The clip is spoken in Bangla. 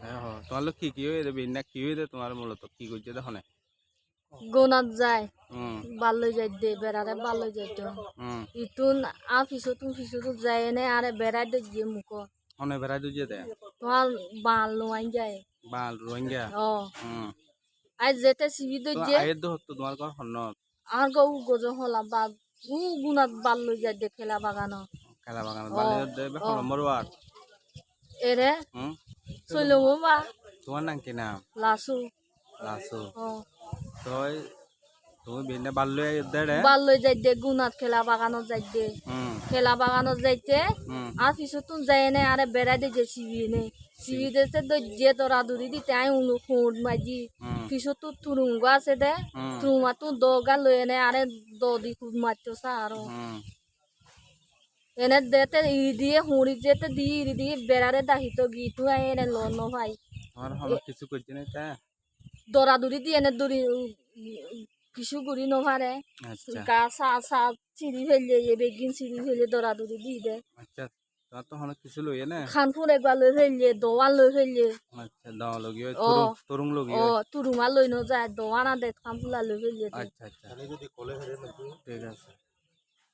হ্যাঁ তোমার লোক কি কি হয়ে বিন্যা কি হয়ে তোমার মূলত কি করছে দেখো না। গোনাত যায়। বাল্য যাই দে বেড়ারে বাল্য যাই তো হুম। ইতুন আ ফিসো তুন ফিসো তো যায় নে আরে বেড়াই দে গিয়ে মুখ। অনে বেড়াই দুজে দে। তোমার বাল লোয়াই যায়। বাল রোহিঙ্গা ও হুম। আজ যেতে সিবি দে যে। আয়ের দো তো তোমার ঘর হন্নত আর গৌ গজ হলা বা উ গুনাত বাল্য যাই দে খেলা বাগান খেলা বাগান বালির দে নম্বর ওয়ার এরে হুম। চলো বা তোমার নাম কি নাম? লাসু লাসু ও। তো তুমি বিন্যা বাল্য দে। রে বাল্য যাই দে গুনাত খেলা বাগানত যাই দে খেলা বাগানত যাইতে। আর পিছত তুন যায় নে আরে বেড়াই দে যে সিবি নে সিবি দিতে তো যে তোরা দূরি দিতে আই উনু খুঁড় মাজি পিছত তো তুরুঙ্গ আছে দে। তুরুমা তো দগা লই এনে আরে খুব মারতো আর। হুম এনে দেতে ইরি দিয়ে হুঁড়ি যেতে দি ইরি দিয়ে বেড়ারে দাহিত গিতু আই এনে ল ন ভাই তোমার হলো কিছু করছে না তা দরা দূরি দিয়ে এনে দূরি কিছু গুড়ি নভারে আচ্ছা গা সা সা চিড়ি ফেললে এ বেগিন চিড়ি ফেলে দরা দূরি দি দে আচ্ছা তোমার তো হলো কিছু লইয়ে না খানপুর একবার লই ফেললে দোয়ান লই ফেললে আচ্ছা দাও লগি। তরুং লগি ও ওই। তুরুমা লই ন যায় দোয়ানা দে খানপুলা লই ফেললে আচ্ছা আচ্ছা ঠিক আছে